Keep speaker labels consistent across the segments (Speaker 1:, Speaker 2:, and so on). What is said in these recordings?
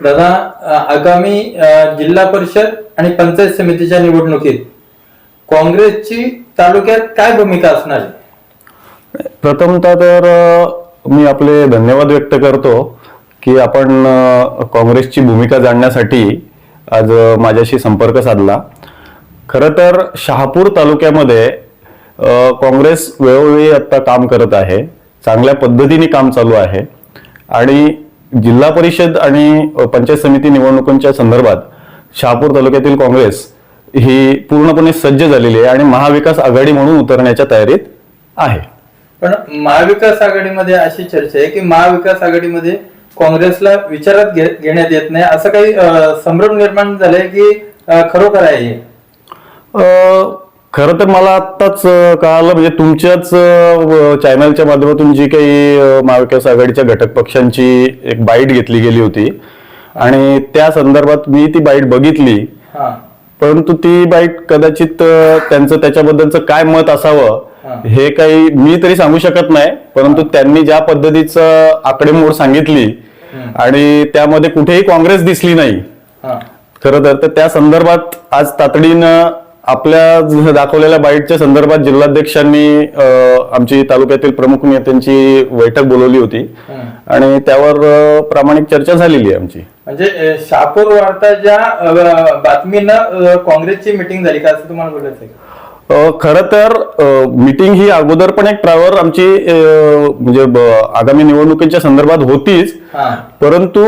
Speaker 1: दादा आगामी जिल्हा परिषद आणि पंचायत समितीच्या निवडणुकीत काँग्रेसची तालुक्यात काय भूमिका असणार आहे?
Speaker 2: प्रथमतः तर मी आपले धन्यवाद व्यक्त करतो की आपण काँग्रेसची भूमिका जाणण्यासाठी आज माझ्याशी संपर्क साधला. खरं तर शहापूर तालुक्यामध्ये काँग्रेस वेळोवेळी आत्ता काम करत आहे. चांगल्या पद्धतीने काम चालू आहे. आणि जिल्हा परिषद आणि पंचायत समिती निवडणुकांच्या संदर्भात शहापूर तालुक्यातील काँग्रेस ही पूर्णपणे सज्ज झालेली आहे आणि महाविकास आघाडी म्हणून उतरण्याच्या तयारीत आहे.
Speaker 1: पण महाविकास आघाडीमध्ये अशी चर्चा आहे की महाविकास आघाडीमध्ये काँग्रेसला विचारात घेण्यात येत नाही. असं काही संभ्रम निर्माण झालंय की खरोखर आहे
Speaker 2: खरं तर मला आत्ताच कळालं म्हणजे तुमच्याच चॅनलच्या माध्यमातून जी काही महाविकास आघाडीच्या घटक पक्षांची एक बाईट घेतली गेली होती. आणि त्या संदर्भात मी ती बाईट बघितली. परंतु ती बाईट कदाचित त्यांचं त्याच्याबद्दलचं काय मत असावं
Speaker 1: हा.
Speaker 2: काही मी तरी सांगू शकत नाही. परंतु त्यांनी ज्या पद्धतीचं आकडेमोड सांगितली. आणि त्यामध्ये कुठेही काँग्रेस दिसली नाही. खरं तर त्या संदर्भात आज तातडीनं आपल्या दाखवलेल्या बाईटच्या संदर्भात जिल्हाध्यक्षांनी आमची तालुक्यातील प्रमुख नेत्यांची बैठक बोलवली होती. आणि त्यावर प्रामाणिक चर्चा झालेली आहे आमची.
Speaker 1: म्हणजे अ, शहापूर वार्ताच्या बातमीनं काँग्रेसची मिटिंग झाली का असं तुम्हाला बोलायचं
Speaker 2: खरं तर मीटिंग ही अगोदर पण एक ट्रॅव्हर आमची म्हणजे आगामी निवडणुकीच्या संदर्भात होतीच. परंतु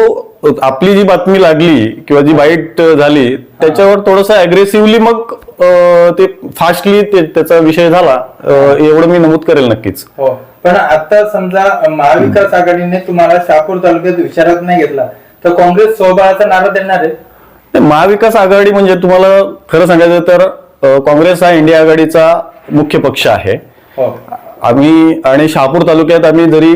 Speaker 2: आपली जी बातमी लागली किंवा जी बाईट अ, झाली त्याच्यावर थोडस अग्रेसिव्हली मग ते फास्टली त्याचा विषय झाला. एवढं मी नमूद करेल नक्कीच.
Speaker 1: हो. पण आता समजा महाविकास आघाडीने तुम्हाला शहापूर तालुक्यात विचारात नाही घेतला तर काँग्रेस स्वबळाचा नारा देणार आहे?
Speaker 2: महाविकास आघाडी म्हणजे तुम्हाला खरं सांगायचं तर काँग्रेस हा इंडिया आघाडीचा मुख्य पक्ष आहे.
Speaker 1: हो.
Speaker 2: आम्ही आणि शहापूर तालुक्यात आम्ही जरी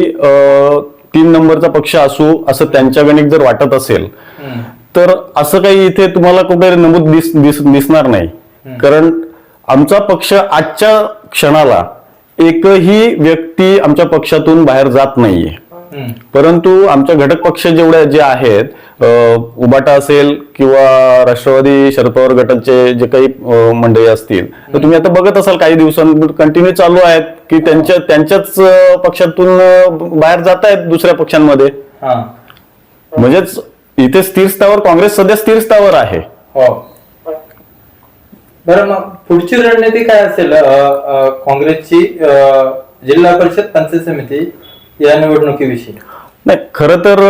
Speaker 2: तीन नंबरचा पक्ष असू असं त्यांच्या गणित जर वाटत असेल. तर असं काही इथे तुम्हाला कुठे नमूद दिस, दिस, दिसणार नाही. कारण आमचा पक्ष आजच्या क्षणाला एकही व्यक्ती आमच्या पक्षातून बाहेर जात नाहीये. परंतु आमच्या घटक पक्ष जेवढे जे आहेत उबाटा असेल किंवा राष्ट्रवादी शरद पवार गटाचे जे काही मंडळी असतील तर तुम्ही आता बघत असाल काही दिवसांपूर्वी कंटिन्यू चालू आहेत की त्यांच्या त्यांच्याच पक्षातून बाहेर जात आहेत दुसऱ्या पक्षांमध्ये?
Speaker 1: हा.
Speaker 2: म्हणजेच इथे स्थिर स्तरावर काँग्रेस सध्या स्थिर स्तरावर आहे.
Speaker 1: हो. बरं मग पुढची रणनीती काय असेल? काँग्रेसची जिल्हा परिषद पंचायत समिती या निवडणुकीविषयी.
Speaker 2: नाही खरं तर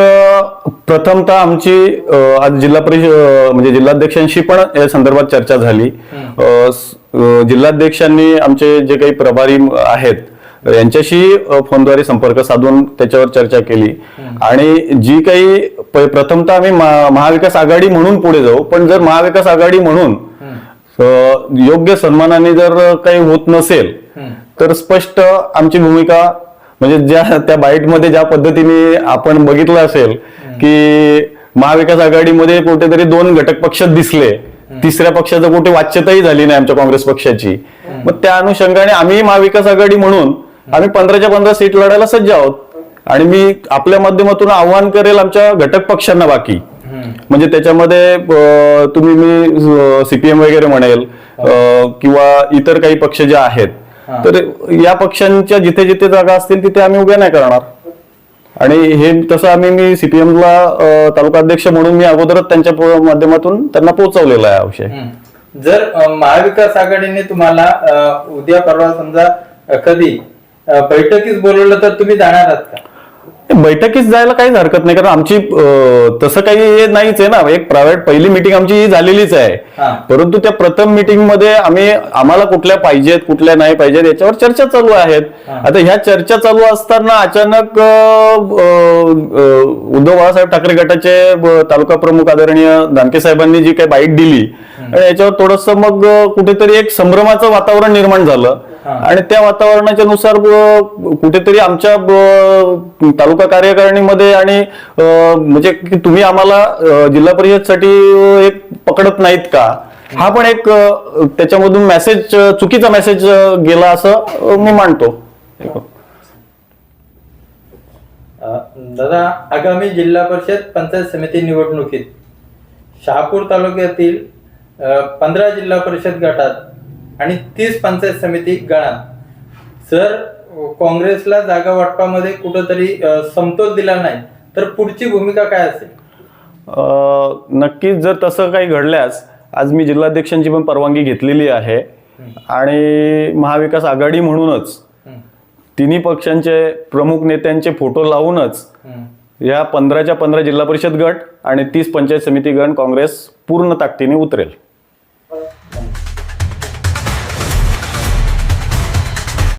Speaker 2: प्रथमतः आमची आज जिल्हा परिषद म्हणजे जिल्हाध्यक्षांशी पण या संदर्भात चर्चा झाली. जिल्हाध्यक्षांनी आमचे जे काही प्रभारी आहेत यांच्याशी फोनद्वारे संपर्क साधून त्याच्यावर चर्चा केली. आणि जी काही प्रथमतः आम्ही महा- महाविकास आघाडी म्हणून पुढे जाऊ पण जर महाविकास आघाडी म्हणून योग्य सन्मानाने जर काही होत नसेल. तर स्पष्ट आमची भूमिका म्हणजे ज्या त्या बाईटमध्ये ज्या पद्धतीने आपण बघितलं असेल की महाविकास आघाडीमध्ये कुठेतरी दोन घटक पक्ष दिसले तिसऱ्या पक्षाचं कुठे वाच्यताही झाली नाही आमच्या काँग्रेस पक्षाची. मग त्या अनुषंगाने आम्ही महाविकास आघाडी म्हणून आम्ही पंधराच्या पंधरा सीट लढायला सज्ज आहोत. आणि मी आपल्या माध्यमातून आव्हान करेल आमच्या घटक पक्षांना बाकी. म्हणजे त्याच्यामध्ये तुम्ही मी सीपीएम वगैरे म्हणेल किंवा इतर काही पक्ष जे आहेत. तर या पक्षांच्या जिथे जिथे जागा असतील तिथे आम्ही उभ्या नाही करणार आणि हे तसं आम्ही मी सीपीएमला तालुका अध्यक्ष म्हणून मी अगोदरच त्यांच्या माध्यमातून त्यांना पोहोचवलेला आहे विषय.
Speaker 1: जर महाविकास आघाडीने तुम्हाला उद्या परवा समजा कधी अ, बैठकीस बोलवलं तर तुम्ही जाणार आहात का
Speaker 2: बैठकीत जायला काहीच हरकत नाही कारण आमची तसं काही हे नाहीच आहे ना एक प्रायव्हेट पहिली मिटिंग आमची ही झालेलीच. आहे परंतु त्या प्रथम मिटिंगमध्ये आम्ही आम्हाला कुठल्या पाहिजेत कुठल्या नाही पाहिजेत याच्यावर चर्चा चालू आहेत. आता ह्या चर्चा चालू असताना अचानक उद्धव बाळासाहेब ठाकरे गटाचे तालुका प्रमुख आदरणीय दानके साहेबांनी जी काही बाईट दिली आणि याच्यावर थोडस मग कुठेतरी एक संभ्रमाचं वातावरण निर्माण झालं. आणि त्या वातावरणाच्या नुसार कुठेतरी आमच्या तालुका कार्यकारिणीमध्ये आणि म्हणजे की तुम्ही आम्हाला जिल्हा परिषदसाठी एक पकडत नाहीत का? हा पण एक त्याच्यामधून मेसेज चुकीचा मेसेज गेला असं मी मानतो.
Speaker 1: दादा आगामी जिल्हा परिषद पंचायत समिती निवडणुकीत शहापूर तालुक्यातील पंधरा जिल्हा परिषद गटात आणि तीस पंचायत समिती गणात जर काँग्रेसला जागा वाटपामध्ये कुठंतरी समतोल दिला नाही तर पुढची भूमिका काय असेल?
Speaker 2: नक्कीच जर तसं काही घडल्यास आज मी जिल्हाध्यक्षांची पण परवानगी घेतलेली आहे. आणि महाविकास आघाडी म्हणूनच तिन्ही पक्षांचे प्रमुख नेत्यांचे फोटो लावूनच. या पंधराच्या पंधरा जिल्हा परिषद गट आणि तीस पंचायत समिती गण काँग्रेस पूर्ण ताकदीने उतरेल.